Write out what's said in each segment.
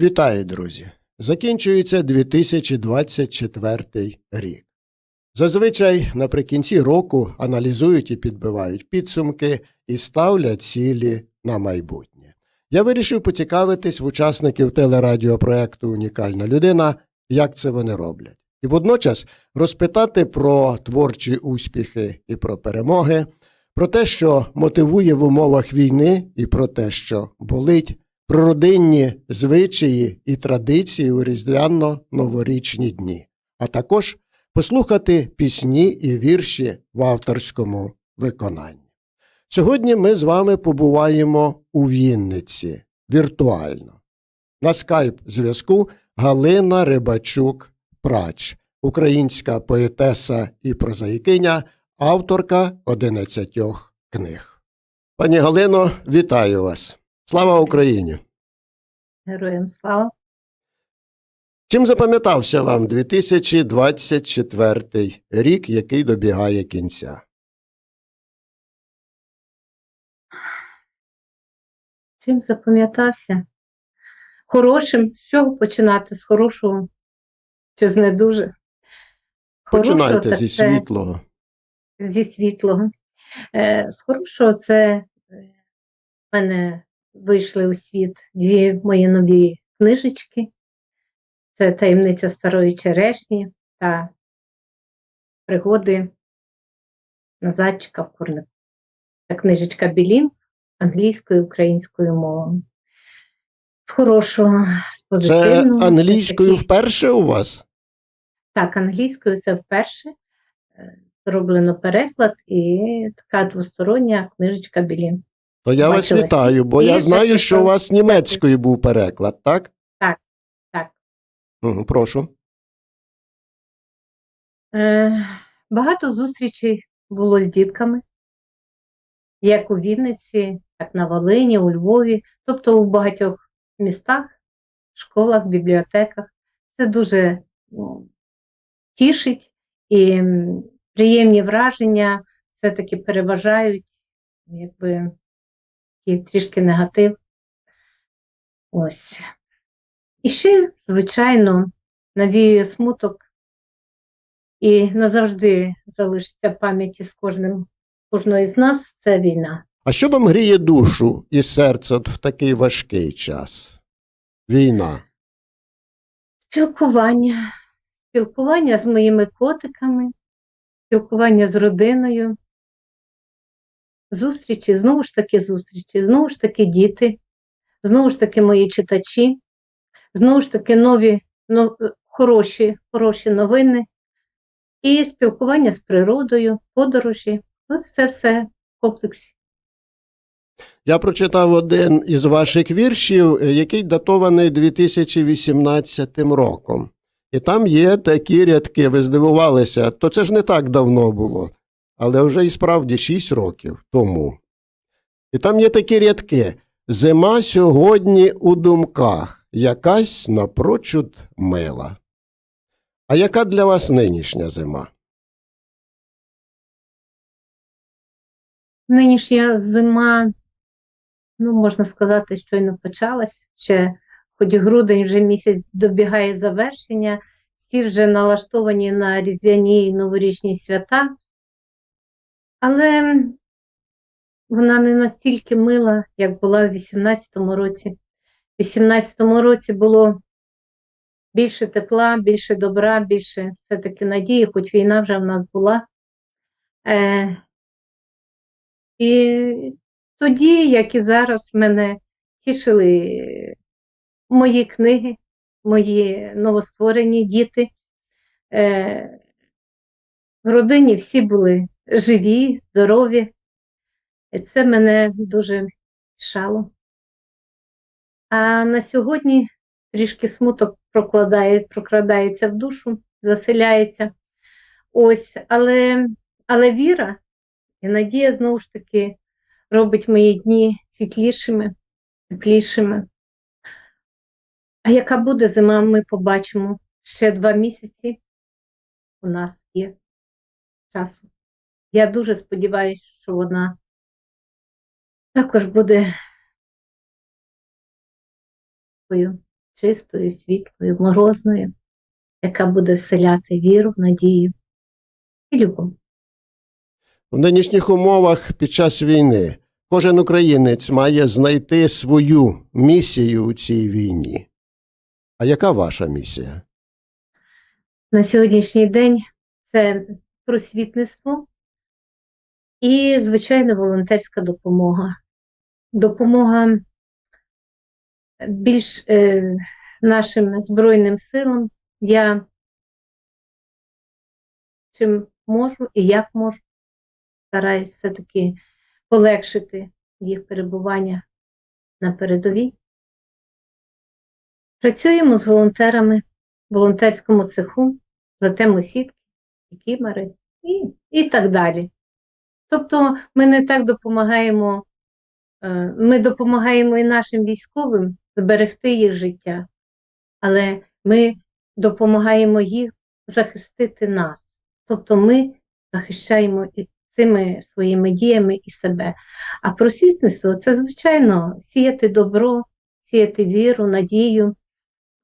Вітаю, друзі! Закінчується 2024 рік. Зазвичай наприкінці року аналізують і підбивають підсумки і ставлять цілі на майбутнє. Я вирішив поцікавитись в учасників телерадіопроекту Унікальна людина, як це вони роблять, і водночас розпитати про творчі успіхи і про перемоги, про те, що мотивує в умовах війни, і про те, що болить про родинні звичаї і традиції у різдвяно-новорічні дні, а також послухати пісні і вірші в авторському виконанні. Сьогодні ми з вами побуваємо у Вінниці віртуально. На скайп зв'язку Галина Рибачук Прач, українська поетеса і прозаїкиня, авторка 11 книг. Пані Галино, вітаю вас! Слава Україні! Героям слава. Чим запам'ятався вам 2024 рік, який добігає кінця? Чим запам'ятався? Хорошим. З чого починати? З хорошого чи з не дуже? Хорошого Починайте зі це світлого. зі світлого. Е, з хорошого це е, в мене вийшли у світ дві мої нові книжечки. Це таємниця старої черешні та пригоди Назадчика в курнику. Це книжечка Білін англійською і українською мовами. З хорошого, з Це англійською вперше у вас? Так, англійською це вперше. Е, Зроблено переклад і така двостороння книжечка Білін. То я вас вітаю, бо я І знаю, що у вас німецькою був переклад, так? Так, так. Мгм, Прошу. Е, багато зустрічей було з дітками, як у Вінниці, так на Волині, у Львові, тобто у багатьох містах, школах, бібліотеках. Це дуже ну, тішить і м, приємні враження все-таки переважають, якби такий трішки негатив. Ось. І ще, звичайно, навіює смуток і назавжди залишиться в пам'яті з кожним кожної з нас це війна. А що вам гріє душу і серце в такий важкий час? Війна. Спілкування, спілкування з моїми котиками, спілкування з родиною, зустрічі, знову ж таки зустрічі, знову ж таки діти, знову ж таки мої читачі, знову ж таки нові, но- хороші, хороші новини і спілкування з природою, подорожі. Ось це все в комплексі. Я прочитав один із ваших віршів, е, який датований 2018 роком. І там є такі рядки, ви здивувалися, то це ж не так давно було, але вже і справді 6 років тому. І там є такі рядки: Зима сьогодні у думках, якась напрочуд мила. А яка для вас нинішня зима? Нинішня зима, ну, можна сказати, щойно почалась. Ще, хоч грудень вже місяць добігає завершення, всі вже налаштовані на різдвяні і новорічні свята. Але вона не настільки мила, як була в 18-му році. В 18-му році було більше тепла, більше добра, більше все-таки надії, хоч війна вже в нас була. Е, і тоді, як і зараз, мене тішили мої книги, мої новостворені діти. Е, В родині всі були живі, здорові. І це мене дуже тішало. А на сьогодні трішки смуток прокладає, прокрадається в душу, заселяється. Ось, але, але віра і надія знову ж таки робить мої дні світлішими, теплішими. А яка буде зима, ми побачимо ще два місяці. У нас є часу. Я дуже сподіваюся, що вона також буде такою чистою, світлою, морозною, яка буде вселяти віру, надію і любов. В нинішніх умовах під час війни кожен українець має знайти свою місію у цій війні. А яка ваша місія? На сьогоднішній день це просвітництво і, звичайно, волонтерська допомога. Допомога більш е, нашим Збройним силам. Я чим можу і як можу, стараюсь все-таки полегшити їх перебування на передовій. Працюємо з волонтерами в волонтерському цеху, плетемо сітки, кімери і, і так далі. Тобто ми не так допомагаємо, е, ми допомагаємо і нашим військовим зберегти їх життя, але ми допомагаємо їх захистити нас. Тобто ми захищаємо і цими своїми діями і себе. А просвітництво це, звичайно, сіяти добро, сіяти віру, надію,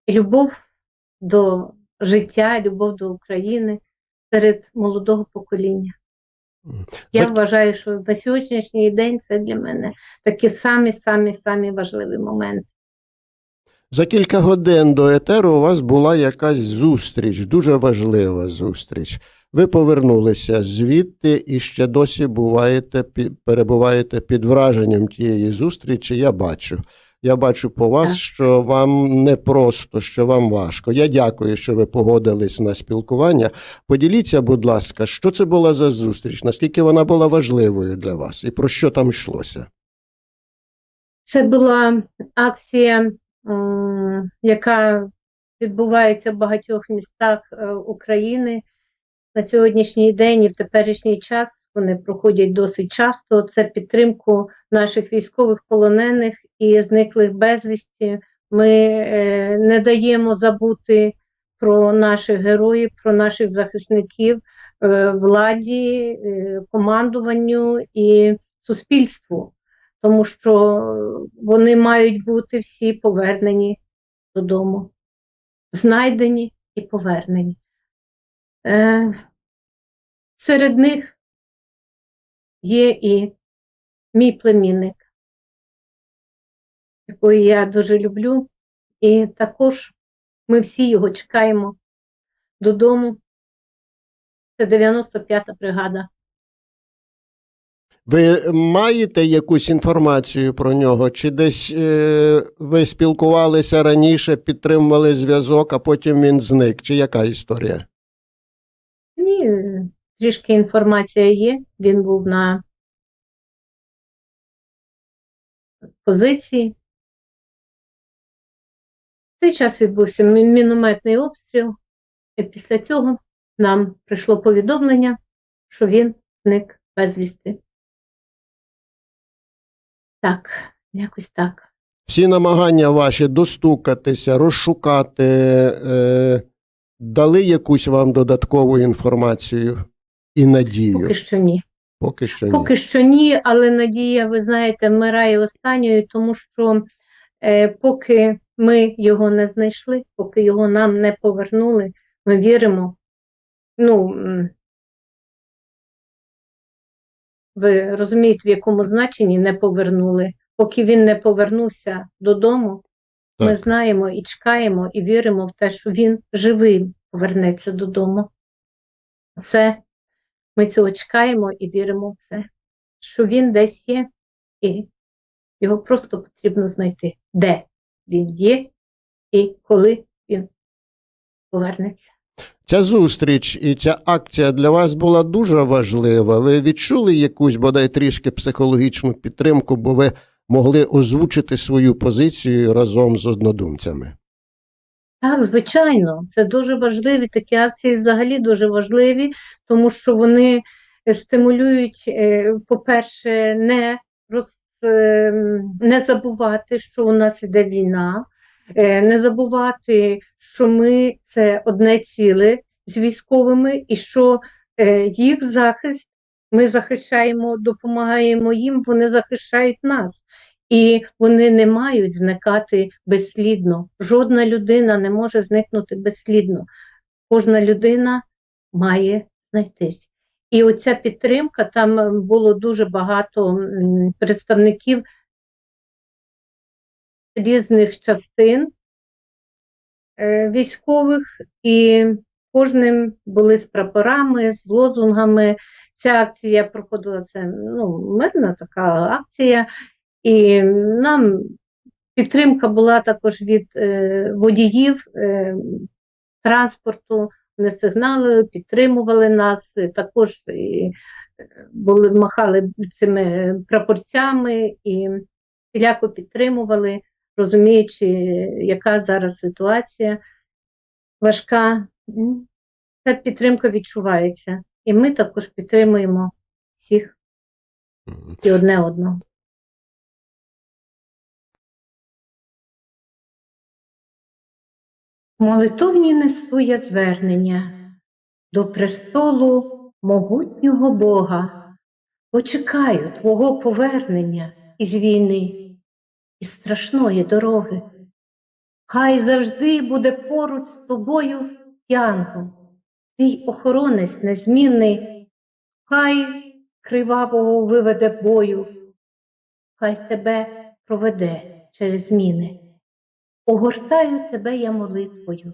любов до життя, любов до України серед молодого покоління. Я За- вважаю, що на сьогоднішній день це для мене такі самі самі самі важливі моменти. За кілька годин до етеру у вас була якась зустріч, дуже важлива зустріч. Ви повернулися звідти і ще досі буваєте, перебуваєте під враженням тієї зустрічі. Я бачу. Я бачу по вас, що вам непросто, що вам важко. Я дякую, що ви погодились на спілкування. Поділіться, будь ласка, що це була за зустріч, наскільки вона була важливою для вас і про що там йшлося? Це була акція, яка відбувається в багатьох містах е, України. На сьогоднішній день і в теперішній час вони проходять досить часто. Це підтримку наших військових полонених і зниклих безвісті. Ми е, не даємо забути про наших героїв, про наших захисників е, владі, е, командуванню і суспільству тому що вони мають бути всі повернені додому, знайдені і повернені. Е, серед них є і мій племінник, якого я дуже люблю, і також ми всі його чекаємо додому. Це 95-та бригада. Ви маєте якусь інформацію про нього? Чи десь е, ви спілкувалися раніше, підтримували зв'язок, а потім він зник? Чи яка історія? Ні, трішки інформація є. Він був на позиції. В цей час відбувся мінометний обстріл, і після цього нам прийшло повідомлення, що він зник безвісти. Так, якось так. Всі намагання ваші достукатися, розшукати, е, дали якусь вам додаткову інформацію і надію? Поки що ні. Поки що ні. Поки що ні, але надія, ви знаєте, вмирає останньою, тому що поки ми його не знайшли, поки його нам не повернули, ми віримо. Ну, ви розумієте, в якому значенні не повернули. Поки він не повернувся додому, ми знаємо і чекаємо, і віримо в те, що він живим повернеться додому. Це ми цього чекаємо і віримо в це, що він десь є, і його просто потрібно знайти, де він є і коли він повернеться. Ця зустріч і ця акція для вас була дуже важлива. Ви відчули якусь бодай трішки психологічну підтримку, бо ви могли озвучити свою позицію разом з однодумцями. Так, звичайно, це дуже важливі. Такі акції взагалі дуже важливі, тому що вони е, стимулюють, е, по-перше, не не забувати, що у нас іде війна, е, не забувати, що ми це одне ціле з військовими, і що е, їх захист ми захищаємо, допомагаємо їм, вони захищають нас. і вони не мають зникати безслідно. Жодна людина не може зникнути безслідно. Кожна людина має знайтись. І оця підтримка, там е, було дуже багато представників різних частин е, військових, і кожним були з прапорами, з лозунгами. Ця акція проходила це ну, мирна така акція, і нам підтримка була також від е, водіїв е, транспорту. Вони сигналили, підтримували нас, також і, е, були, махали цими прапорцями і всіляко підтримували, розуміючи, яка зараз ситуація важка. Ця підтримка відчувається. І ми також підтримуємо всіх і одне одного. Молитовні несу я звернення до престолу могутнього Бога. Почекаю Твого повернення із війни, із страшної дороги. Хай завжди буде поруч з тобою янгол, твій охоронець незмінний, хай кривавого виведе бою, хай тебе проведе через зміни. Огортаю тебе я молитвою,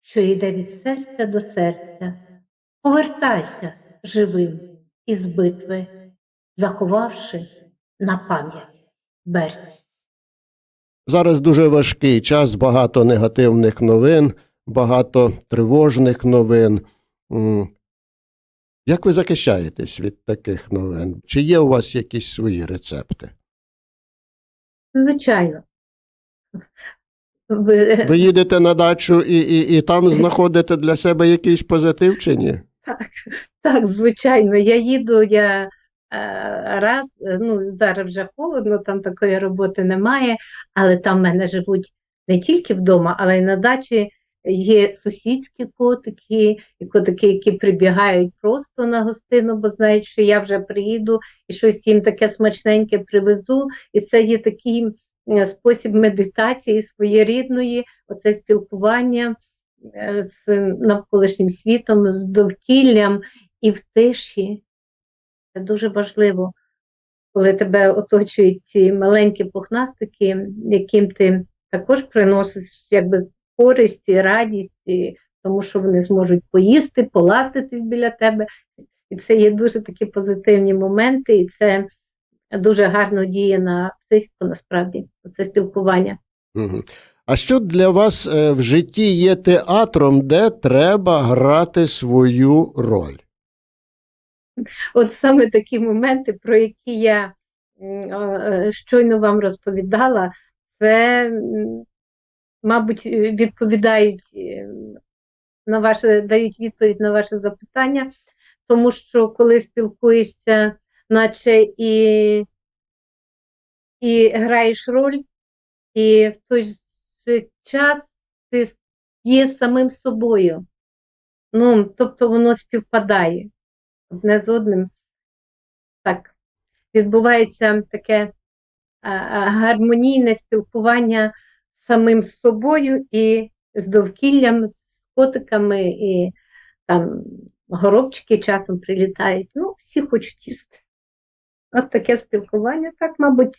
що йде від серця до серця. Повертайся живим із битви, заховавши на пам'ять берці. Зараз дуже важкий час, багато негативних новин, багато тривожних новин. Як ви захищаєтесь від таких новин? Чи є у вас якісь свої рецепти? Звичайно. Ви, Ви їдете на дачу і, і, і там знаходите для себе якийсь позитив чи ні? Так, так, звичайно. Я їду, я е, раз, ну зараз вже холодно, там такої роботи немає, але там в мене живуть не тільки вдома, але й на дачі є сусідські котики, і котики, які прибігають просто на гостину, бо знають, що я вже приїду і щось їм таке смачненьке привезу. І це є такий спосіб медитації своєрідної, оце спілкування е, з навколишнім світом, з довкіллям і в тиші. Це дуже важливо, коли тебе оточують ці маленькі пухнастики, яким ти також приносиш якби користь і радість, тому що вони зможуть поїсти, поластитись біля тебе. І це є дуже такі позитивні моменти, і це дуже гарно діє на психіку, насправді, це спілкування. А що для вас е, в житті є театром, де треба грати свою роль? От саме такі моменти, про які я е, щойно вам розповідала, це, мабуть, е, відповідають на ваше, дають відповідь на ваше запитання, тому що коли спілкуєшся, наче і, і граєш роль, і в той же час ти є самим собою. Ну, тобто воно співпадає одне з одним. Так, відбувається таке а, гармонійне спілкування з самим собою і з довкіллям, з котиками, і там горобчики часом прилітають. Ну, всі хочуть їсти. От таке спілкування, так, мабуть,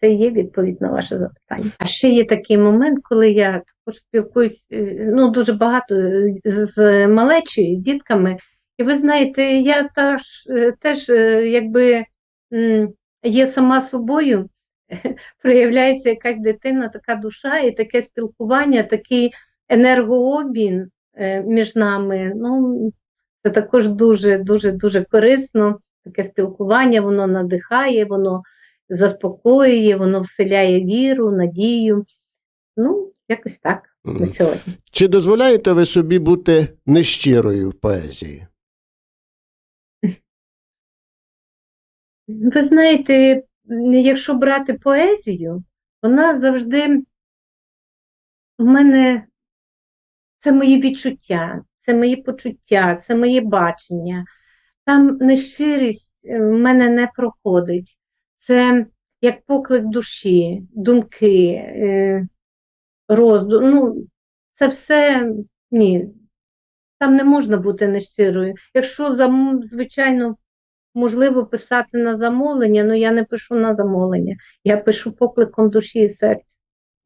це є відповідь на ваше запитання. А ще є такий момент, коли я також спілкуюсь е, ну, дуже багато з, з малечою, з дітками. І ви знаєте, я теж, е, теж е, якби є сама собою, проявляється якась дитина, така душа і таке спілкування, такий енергообмін е, між нами. Ну, це також дуже, дуже, дуже корисно. Таке спілкування, воно надихає, воно заспокоює, воно вселяє віру, надію. Ну, якось так на сьогодні. Чи дозволяєте ви собі бути нещирою в поезії? Ви знаєте, якщо брати поезію, вона завжди в мене це мої відчуття, це мої почуття, це моє бачення. Там нещирість е, в мене не проходить. Це як поклик душі, думки, е, роздум. Ну, це все ні. Там не можна бути нещирою. Якщо звичайно, можливо писати на замовлення, ну я не пишу на замовлення, я пишу покликом душі і серця.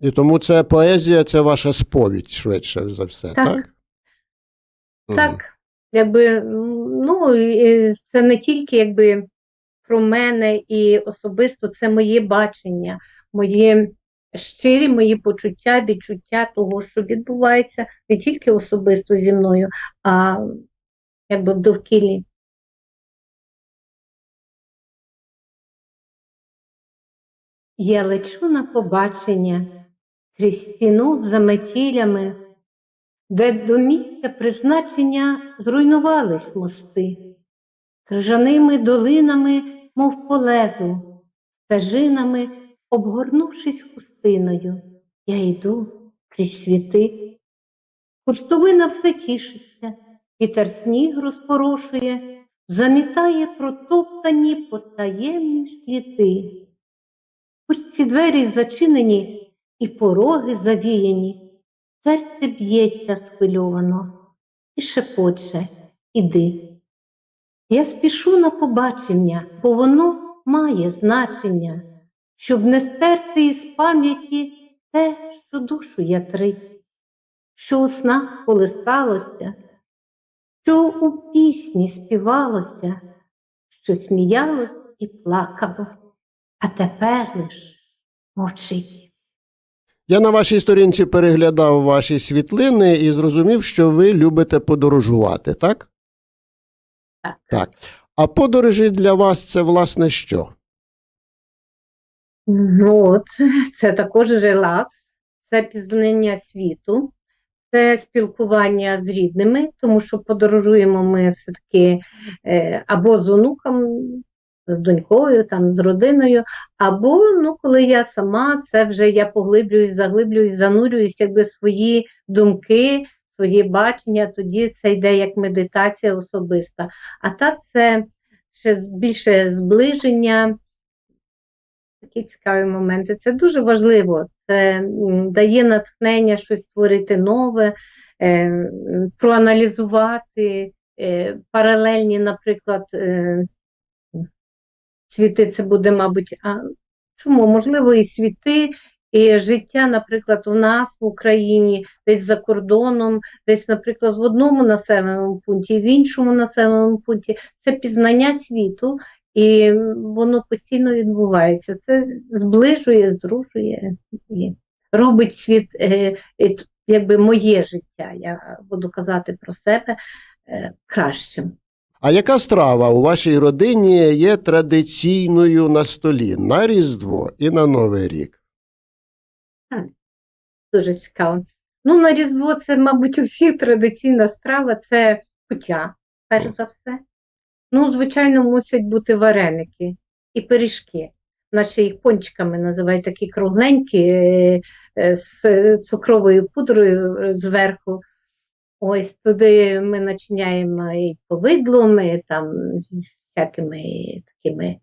І тому це поезія, це ваша сповідь, швидше за все, так? Так. Так, якби, ну, це не тільки якби про мене і особисто, це моє бачення, мої щирі мої почуття, відчуття того, що відбувається не тільки особисто зі мною, а якби в довкіллі. Я лечу на побачення крізь стіну за метілями, де до місця призначення зруйнувались мости, крижаними долинами, мов по лезу, стежинами, обгорнувшись хустиною, я йду крізь світи. Хуртовина все тішиться, вітер сніг розпорошує, замітає протоптані потаємні сліди. Хоч ці двері зачинені і пороги завіяні, серце б'ється схвильовано і шепоче іди. Я спішу на побачення, бо воно має значення, щоб не стерти із пам'яті те, що душу ятрить, що у снах колисалося, що у пісні співалося, що сміялось і плакало, а тепер лиш мовчить. Я на вашій сторінці переглядав ваші світлини і зрозумів, що ви любите подорожувати, так? Так. Так. А подорожі для вас це власне що? Ну, от, це також релакс, це пізнання світу, це спілкування з рідними, тому що подорожуємо ми все-таки е, або з онуком, з донькою, там, з родиною, або ну, коли я сама, це вже я поглиблююсь, заглиблююсь, занурююсь, якби свої думки, свої бачення, тоді це йде як медитація особиста. А так це ще більше зближення такі цікаві моменти. Це дуже важливо. Це дає натхнення щось створити нове, е, проаналізувати е, паралельні, наприклад, е, світи це буде, мабуть, а чому? Можливо, і світи, і життя, наприклад, у нас в Україні, десь за кордоном, десь, наприклад, в одному населеному пункті, в іншому населеному пункті. Це пізнання світу, і воно постійно відбувається. Це зближує, здружує і робить світ, е, е, якби моє життя, я буду казати про себе е, кращим. А яка страва у вашій родині є традиційною на столі на Різдво і на Новий рік? Дуже цікаво. Ну, на Різдво це, мабуть, у всіх традиційна страва це куття, перш за все. Ну, звичайно, мусять бути вареники і пиріжки. Наче їх пончиками називають такі кругленькі е, е, з цукровою пудрою е, зверху. Ось туди ми начиняємо і повидлом, і там всякими такими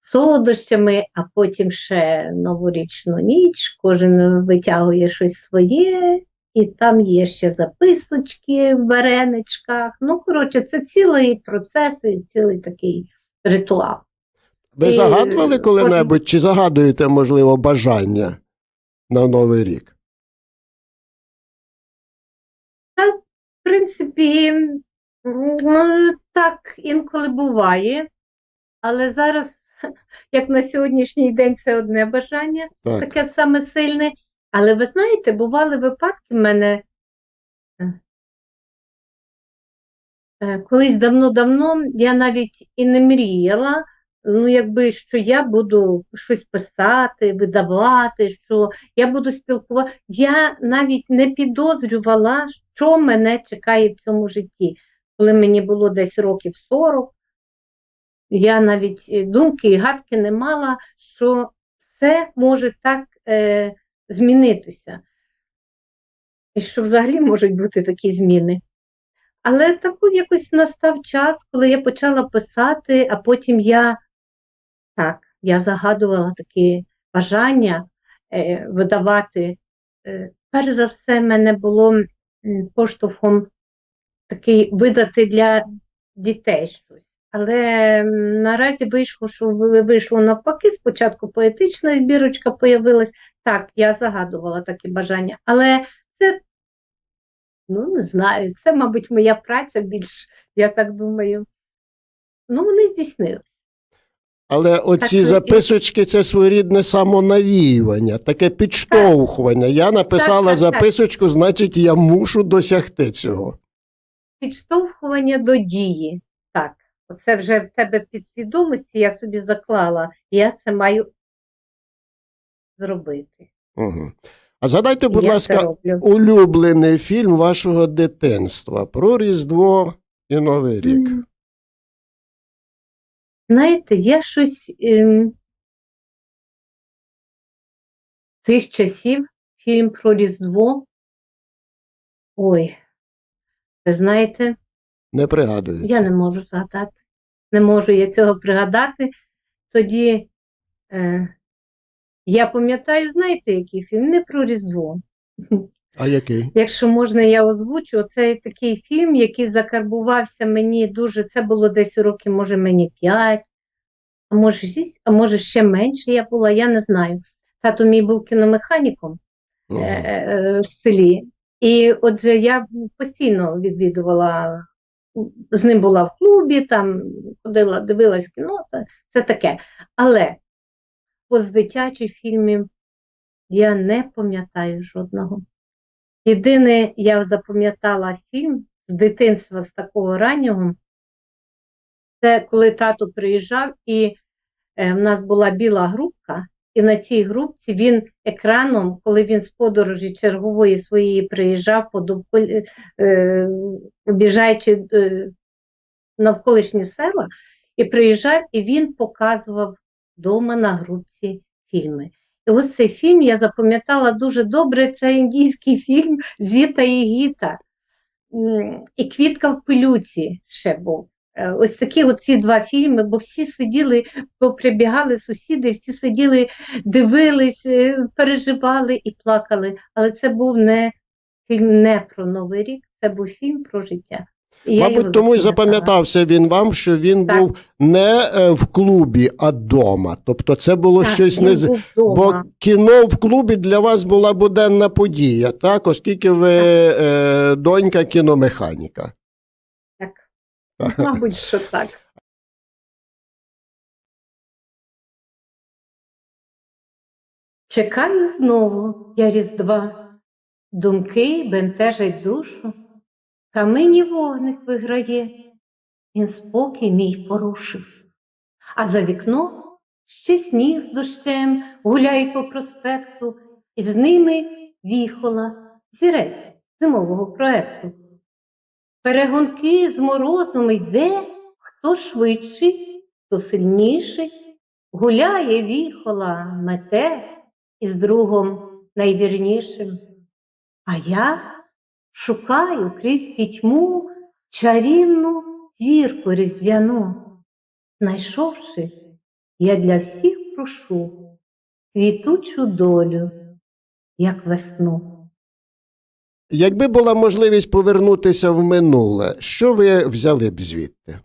солодощами, а потім ще новорічну ніч, кожен витягує щось своє, і там є ще записочки в вареничках. Ну, коротше, це цілий процес і цілий такий ритуал. Ви І загадували коли-небудь чи загадуєте, можливо, бажання на Новий рік? Принципі, так інколи буває, але зараз, як на сьогоднішній день, це одне бажання. Так. таке саме сильне. Але ви знаєте, бували випадки в мене е, е, колись давно-давно я навіть і не мріяла, ну, якби, що я буду щось писати, видавати, що я буду спілкувати. Я навіть не підозрювала, що мене чекає в цьому житті. Коли мені було десь років 40, я навіть е, думки і гадки не мала, що все може так е, змінитися. І що взагалі можуть бути такі зміни. Але таку якось настав час, коли я почала писати, а потім я так, я загадувала такі бажання е, видавати. Е, перш за все, мене було поштовхом такий видати для дітей щось. Але наразі вийшло, що вийшло навпаки. Спочатку поетична збірочка появилась. Так, я загадувала такі бажання. Але це, ну не знаю, це, мабуть, моя праця більш, я так думаю. Ну, вони здійснили. Але оці Так, записочки це своєрідне самонавіювання, таке підштовхування. Я написала так, так. записочку, значить, я мушу досягти цього. Підштовхування до дії. Так, оце вже в тебе підсвідомості, я собі заклала, я це маю зробити. Угу. А згадайте, будь я ласка, улюблений фільм вашого дитинства про Різдво і Новий рік. М. Знаєте, я щось ем, тих часів, фільм про Різдво. Ой, ви знаєте, Не пригадується. я не можу згадати. Не можу я цього пригадати. Тоді е, я пам'ятаю, знаєте, який фільм? Не про Різдво. А який? Якщо можна, я озвучу. Це такий фільм, який закарбувався мені дуже. Це було десь років, може, мені 5, а може 6, а може ще менше я була, я не знаю. Тато мій був кіномеханіком е, е, в селі. І отже, я постійно відвідувала, з ним була в клубі, там ходила, дивилась кіно, це, це таке. Але з дитячих фільмів я не пам'ятаю жодного. Єдине, я запам'ятала фільм з дитинства з такого раннього, це коли тато приїжджав, і е, в нас була біла групка, і на цій групці він екраном, коли він з подорожі чергової своєї приїжджав, по е, обіжаючи е, навколишні села, і приїжджав, і він показував вдома на групці фільми. І ось цей фільм я запам'ятала дуже добре. Це індійський фільм Зіта і Гіта. І Квітка в пилюці ще був. Е, Ось такі оці два фільми, бо всі сиділи, бо прибігали сусіди, всі сиділи, дивились, е, переживали і плакали. Але це був не фільм не про Новий рік, це був фільм про життя. Я Мабуть, тому і запам'ятався він вам, що він Так. був не е, в клубі, а вдома. Тобто це було Так, щось не з- Бо кіно в клубі для вас була буденна подія, так? Оскільки ви е, донька кіномеханіка. Так. Так. Мабуть, що так. Чекаю знову я різдва, думки бентежать душу, камині вогник виграє, він спокій мій порушив. А за вікно ще сніг з дощем гуляє по проспекту, і з ними віхола зірець зимового проекту. Перегонки з морозом йде, хто швидший, хто сильніший, гуляє віхола, мете із другом найвірнішим. А я шукаю крізь пітьму чарівну зірку різдвяну. Знайшовши, я для всіх прошу квітучу долю, як весну. Якби була можливість повернутися в минуле, що ви взяли б звідти?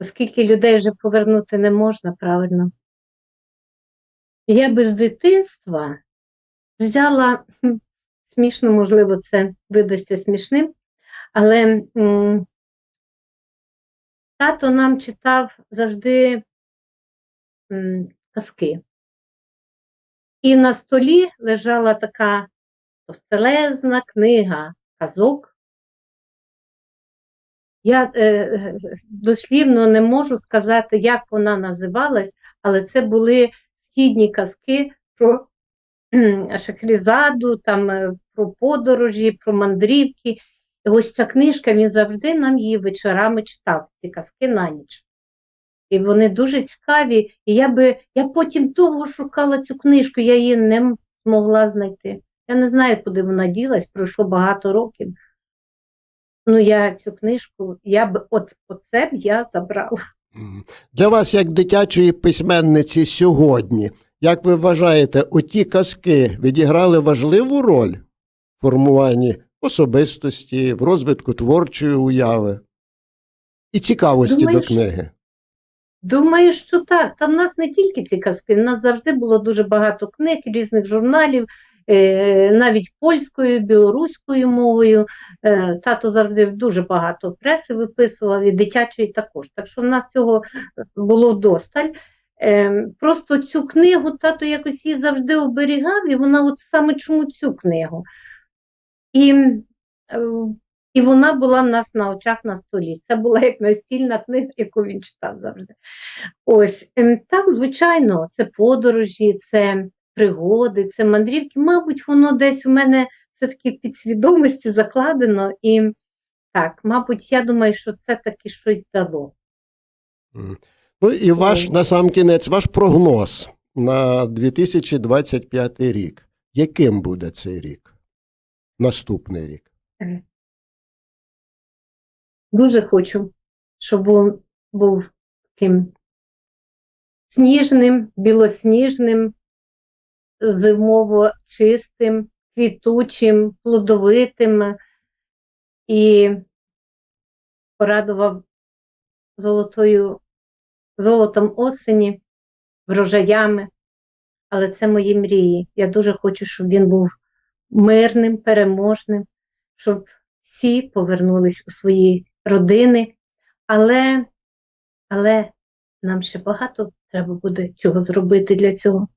Оскільки людей вже повернути не можна, правильно. Я би з дитинства взяла, смішно, можливо, це видасться смішним, але м, тато нам читав завжди м, казки. І на столі лежала така товстелезна книга казок. Я е, дослівно не можу сказати, як вона називалась, але це були східні казки про Шахрізаду, там, е, про подорожі, про мандрівки. І ось ця книжка, він завжди нам її вечорами читав, ці казки на ніч. І вони дуже цікаві. І я би я потім довго шукала цю книжку, я її не змогла знайти. Я не знаю, куди вона ділась, пройшло багато років. Ну, я цю книжку, я б от оце б я забрала. Для вас, як дитячої письменниці сьогодні, як ви вважаєте, оті казки відіграли важливу роль в формуванні особистості, в розвитку творчої уяви і цікавості Думаю, до що- книги? Думаю, що так. Та в нас не тільки ці казки, в нас завжди було дуже багато книг, різних журналів, навіть польською, білоруською мовою. Е, Тато завжди дуже багато преси виписував, і дитячої також. Так що в нас цього було вдосталь. Е, Просто цю книгу тато якось її завжди оберігав, і вона от саме чому цю книгу. І, е, і вона була в нас на очах на столі. Це була як настільна книга, яку він читав завжди. Ось ем, так, звичайно, це подорожі, це пригоди, це мандрівки. Мабуть, воно десь у мене все-таки в підсвідомості закладено. І так, мабуть, я думаю, що це таки щось дало. Ну і ваш Ой. насамкінець, ваш прогноз на 2025 рік. Яким буде цей рік? Наступний рік. Дуже хочу, щоб був, був таким сніжним, білосніжним, зимово чистим, квітучим, плодовитим і порадував золотою, золотом осені, врожаями. Але це мої мрії. Я дуже хочу, щоб він був мирним, переможним, щоб всі повернулись у свої родини. Але, але нам ще багато треба буде чого зробити для цього.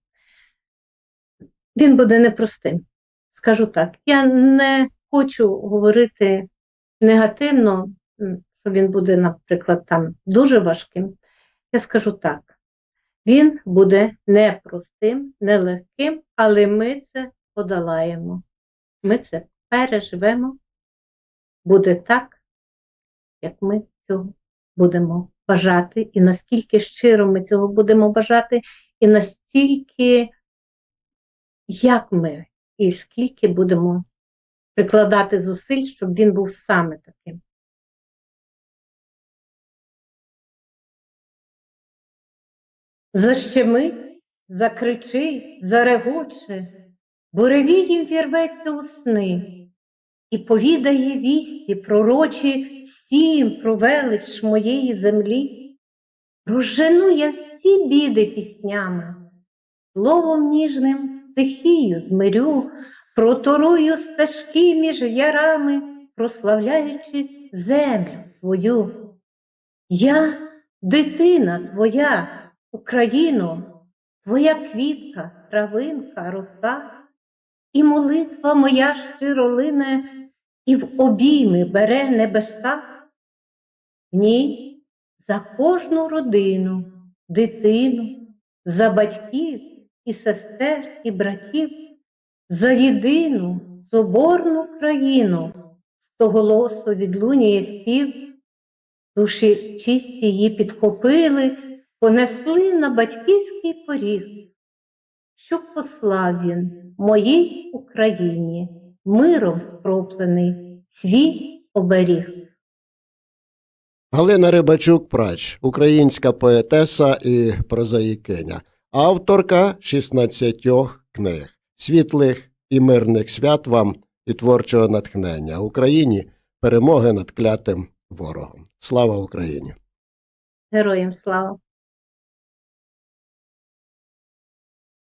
Він буде непростим. Скажу так. Я не хочу говорити негативно, що він буде, наприклад, там дуже важким. Я скажу так. Він буде непростим, нелегким, але ми це подолаємо. Ми це переживемо. Буде так, як ми цього будемо бажати, і наскільки щиро ми цього будемо бажати, і настільки, як ми, і скільки будемо прикладати зусиль, щоб він був саме таким. Защемить, закричить, зарегоче, буревієм вірветься у сни і повідає вісті пророчі всім про велич моєї землі. Розжену я всі біди піснями, словом ніжним стихію змирю, проторую стежки між ярами, прославляючи землю свою. Я дитина твоя, Україно, твоя квітка, травинка, роса, і молитва моя щиро лине, і в обійми бере небеса. В ній за кожну родину, дитину, за батьків і сестер і братів, за єдину соборну країну, стоголосо відлунює спів, душі чисті її підхопили, понесли на батьківський поріг, щоб послав він моїй Україні миром спроплений свій оберіг. Галина Рибачук Прач, українська поетеса і прозаїкиня, авторка 16 книг, світлих і мирних свят вам і творчого натхнення Україні, перемоги над клятим ворогом. Слава Україні! Героям слава!